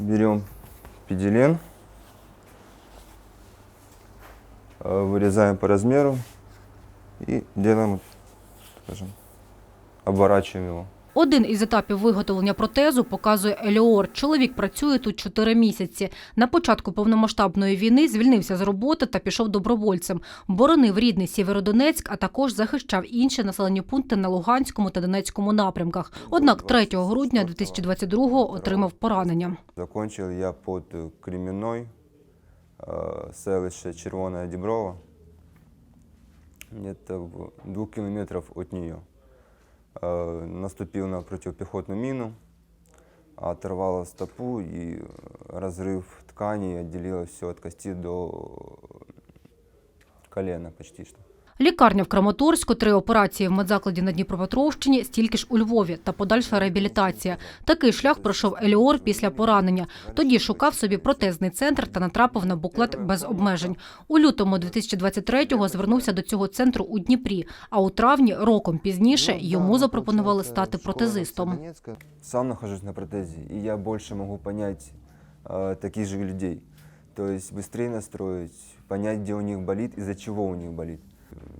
берем педелен, э, вырезаем по размеру и делаем, скажем, обворачиваем его. Один із етапів виготовлення протезу показує Еліор. Чоловік працює тут чотири місяці. На початку повномасштабної війни звільнився з роботи та пішов добровольцем. Боронив рідний Сєвєродонецьк, а також захищав інші населені пункти на Луганському та Донецькому напрямках. Однак 3 грудня 2022-го отримав поранення. Закончил я под э, э, селище Червоная Деброва, где-то в двух километров от. Э, Наступил на противопехотную мину, оторвало стопу и э, разрыв ткани отделило все от кости до колена почти что. Лікарня в Краматорську, три операції в медзакладі на Дніпропетровщині, стільки ж у Львові та подальша реабілітація. Такий шлях пройшов Еліор після поранення. Тоді шукав собі протезний центр та натрапив на буклет без обмежень. У лютому 2023-го звернувся до цього центру у Дніпрі, а у травні, роком пізніше, йому запропонували стати протезистом. Сам нахожусь на протезе, и я могу понять э, таких же людей. То есть быстрее настроить, понять, где у них болит, из-за чего у них болит.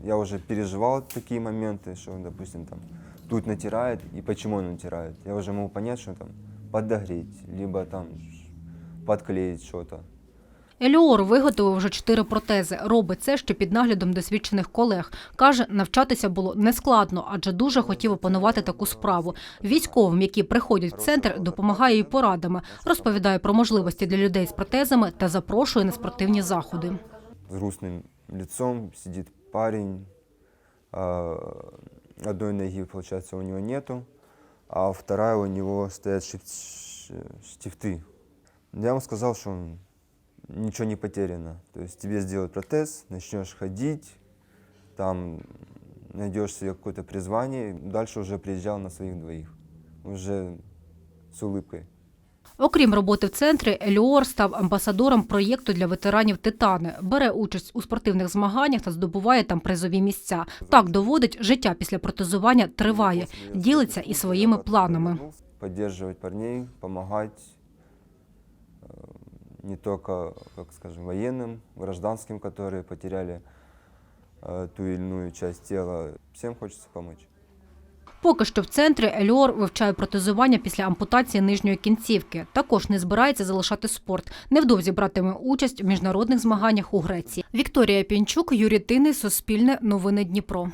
Я уже переживал такие моменты, что, допустим, там тут натирает, и почему он натирает. Я уже могу понять, что там подогреть, либо там подклеить что-то. Еліор виготовив вже чотири протези. Робить це ще під наглядом досвідчених колег. Каже, навчатися було нескладно, адже дуже хотів опанувати таку справу. Військовим, які приходять в центр, допомагає і порадами. Розповідає про можливості для людей з протезами та запрошує на спортивні заходи. С грустным лицом сидит парень, одной ноги, получается, у него нету, а вторая у него стоят штифты. Я ему сказал, что он- ничего не потеряно. То есть тебе сделают протез, начнешь ходить, там найдешь себе какое-то призвание, дальше уже приезжал на своих двоих, уже с улыбкой. Окрім роботи в центрі, Еліор став амбасадором проєкту для ветеранів Титани, бере участь у спортивних змаганнях та здобуває там призові місця. Так доводить, життя після протезування триває, ділиться і своїми планами. Поддерживать парней, помогать э, не только, как скажем, военным, гражданским, которые потеряли э, ту или иную часть тела. Всем хочется помочь. Поки що в центрі Еліор вивчає протезування після ампутації нижньої кінцівки. Також не збирається залишати спорт. Невдовзі братиме участь в міжнародних змаганнях у Греції. Вікторія Пінчук, Юрій Тини, Суспільне, Новини Дніпро.